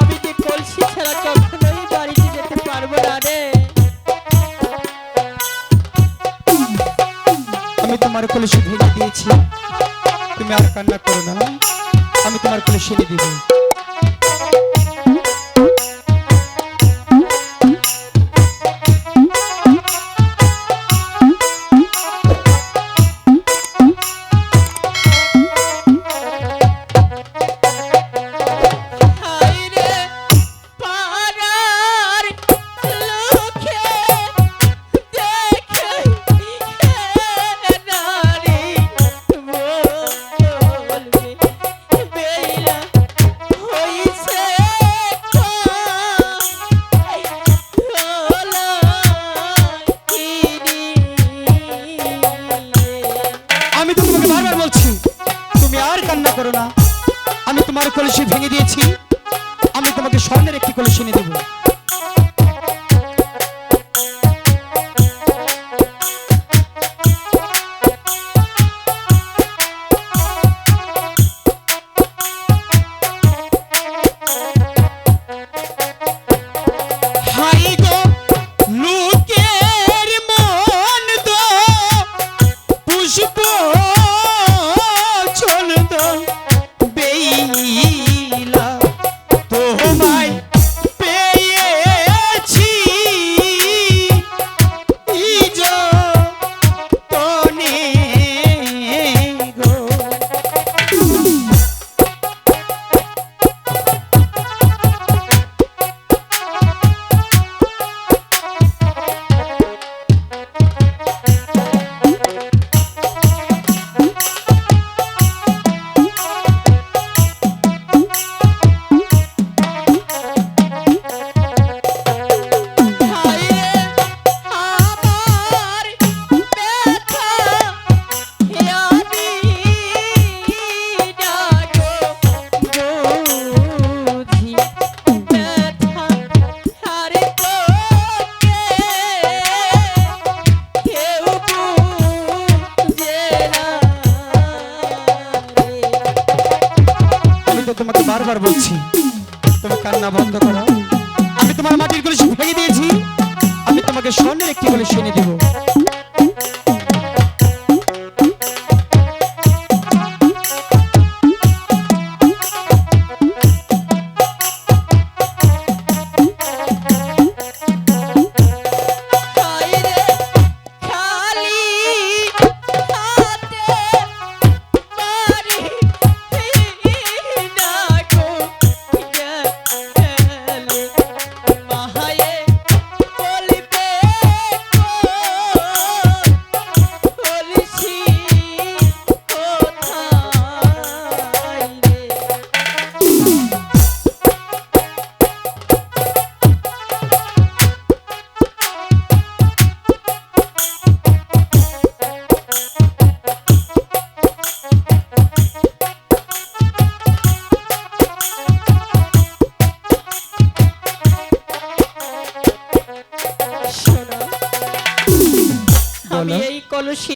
আমি যে কলসি ছাড়া কখনোই পারব না রে। আমি তোমার কলসি ভেঙে দিয়েছি। তুমি আর কান্না করো না। আমি তোমার কলসি এনে দিব কলসি ভেঙে দিয়েছি। আমি তোমাকে স্বর্ণের একটি কলসি এনে দেবো। বারবার বলছি, তুমি কান্না বন্ধ করো। আমি তোমার মাটির কলসি ভেঙে দিয়েছি। আমি তোমাকে স্বর্ণের একটি কলসি শুনে দেবো।